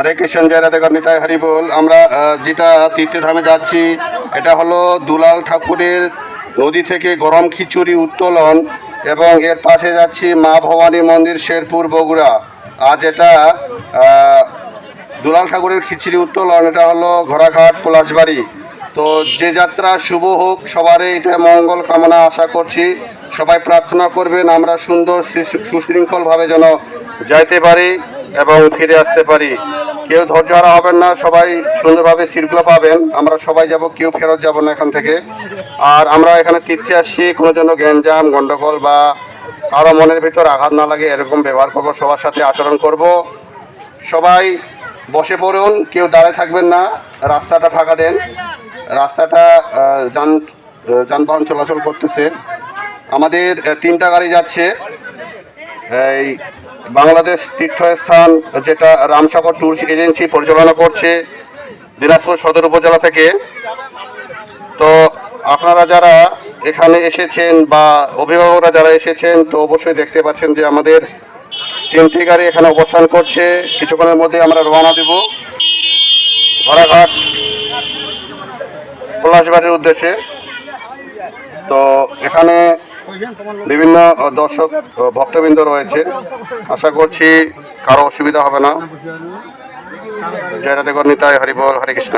হরে কৃষ্ণ জয় রাধা নিতাই হরি বল। আমরা যেটা তীর্থধামে যাচ্ছি, এটা হলো দুলাল ঠাকুরের নদী থেকে গরম খিচুড়ি উত্তোলন এবং এর পাশে যাচ্ছি মা ভবানী মন্দির, শেরপুর, বগুড়া। আজ এটা দুলাল ঠাকুরের খিচুড়ি উত্তোলন, এটা হলো ঘোড়াঘাট, পলাশবাড়ি। তো যে যাত্রা শুভ হোক সবারই এটা মঙ্গল কামনা আশা করছি। সবাই প্রার্থনা করবেন, আমরা সুন্দর, সুশৃঙ্খলভাবে যেন যাইতে পারি। এবং ফিরে আসতে পারি। কেউ ধৈর্য হারা হবেন না, সবাই সুন্দরভাবে সিটগুলো পাবেন। আমরা সবাই যাব, কেউ ফেরত যাব না এখান থেকে। আর আমরা এখানে তীর্থে আসছি, কোনো জন্য গ্যাঞ্জাম, গন্ডগোল বা কারও মনের ভিতর আঘাত না লাগে, এরকম ব্যবহার করব, সবার সাথে আচরণ করব। সবাই বসে পড়ুন, কেউ দাঁড়ায় থাকবেন না, রাস্তাটা ফাঁকা দেন। রাস্তাটা যান যানবাহন চলাচল করতেছে। আমাদের তিনটা গাড়ি যাচ্ছে। এই বাংলাদেশ তীর্থস্থান যেটা রামসাগর ট্যুরিস্ট এজেন্সি পরিচালনা করছে, দিনাজপুর সদর উপজেলা থেকে। তো আপনারা যারা এখানে এসেছেন বা অভিভাবকরা যারা এসেছেন, তো অবশ্যই দেখতে পাচ্ছেন যে আমাদের তিনটি গাড়ি এখানে অবস্থান করছে। কিছুক্ষণের মধ্যে আমরা রওনা দেব। ঘোড়াঘাট, পলাশবাড়ির উদ্দেশ্যে। তো এখানে বিভিন্ন দর্শক ভক্তবৃন্দ রয়েছে। আশা করছি কারও অসুবিধা হবে না। জয়রাতে গণিতায় হরিবল হরে কৃষ্ণ।